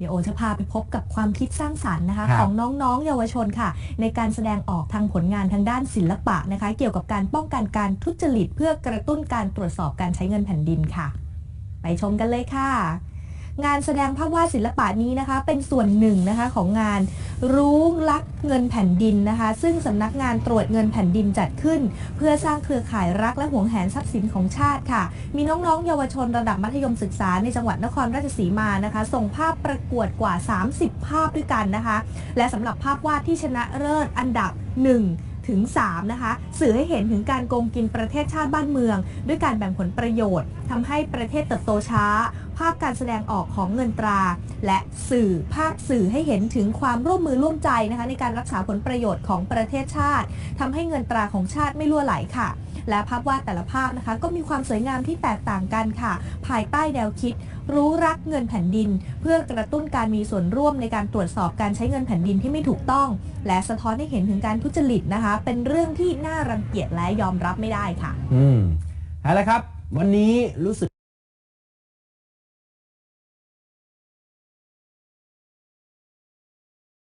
เดี๋ยวโอจะพาไปพบกับความคิดสร้างสรรค์นะคะครับของน้องๆ เยาวชนค่ะ ในการแสดงออกทางผลงานทางด้านศิลปะนะคะ เกี่ยวกับการป้องกันการทุจริต เพื่อกระตุ้นการตรวจสอบการใช้เงินแผ่นดินค่ะ ไปชมกันเลยค่ะ งานแสดงภาพวาดศิลปะนี้นะคะ เป็นส่วนหนึ่งนะคะของงานรู้รักเงินแผ่นดินนะคะ ซึ่งสำนักงานตรวจเงินแผ่นดินจัดขึ้น เพื่อสร้างเครือข่ายรักและห่วงแหนทรัพย์สินของชาติค่ะ มีน้องๆ เยาวชนระดับมัธยมศึกษาในจังหวัดนครราชสีมานะคะ ส่งภาพประกวดกว่า 30 ภาพด้วยกันนะคะ และสำหรับภาพวาดที่ชนะเลิศอันดับ 1 ถึง 3 นะคะ สื่อให้เห็นถึงการโกงกินประเทศชาติบ้านเมือง ด้วยการแบ่งผลประโยชน์ทำให้ประเทศเติบโตช้า ภาพการแสดงออกของเงินตรา และสื่อภาพสื่อให้เห็นถึงความร่วมมือร่วมใจนะคะในการรักษาผลประโยชน์ของประเทศชาติทำให้เงินตราของชาติไม่ล่วไหลค่ะและภาพวาดแต่ละภาพนะคะ ก็มีความสวยงามที่แตกต่างกันค่ะ ภายใต้แนวคิด รู้รักเงินแผ่นดิน เพื่อกระตุ้นการมีส่วนร่วมในการตรวจสอบการใช้เงินแผ่นดินที่ไม่ถูกต้อง และสะท้อนให้เห็นถึงการทุจริตนะคะ เป็นเรื่องที่น่ารังเกียจและยอมรับไม่ได้ค่ะ อืมเอาละครับ วันนี้รู้สึก